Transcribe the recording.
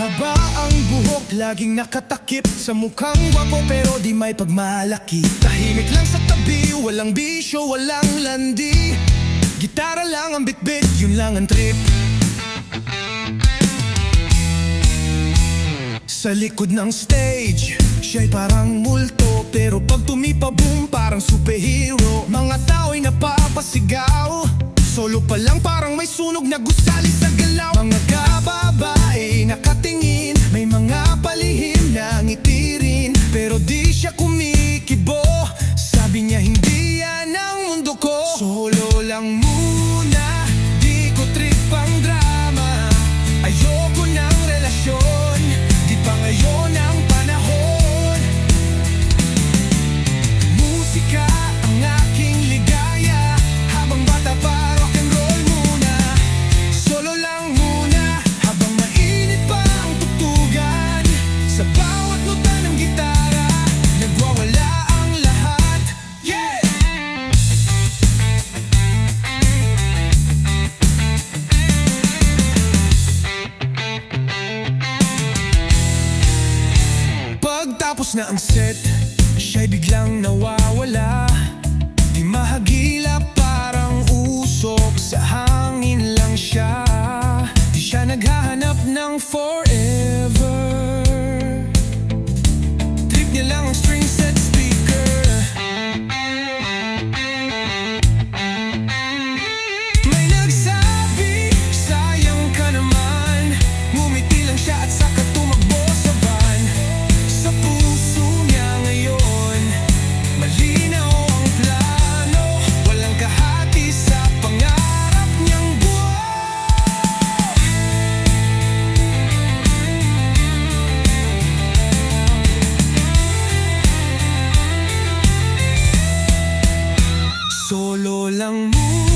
Mahaba ang buhok, laging nakatakip. Sa mukhang wako pero di may pagmalaki. Tahimik lang sa tabi, walang bisyo, walang landi. Gitara lang ang bitbit, yun lang ang trip. Sa likod ng stage, siya'y parang multo. Pero pag tumipa boom, parang superhero. Mga tao'y napapasigaw. Solo pa lang parang may sunog na gusali sa galaw. Mga Matapos na ang set Siya'y biglang nawawala. Di mahagilap Solo lang muna.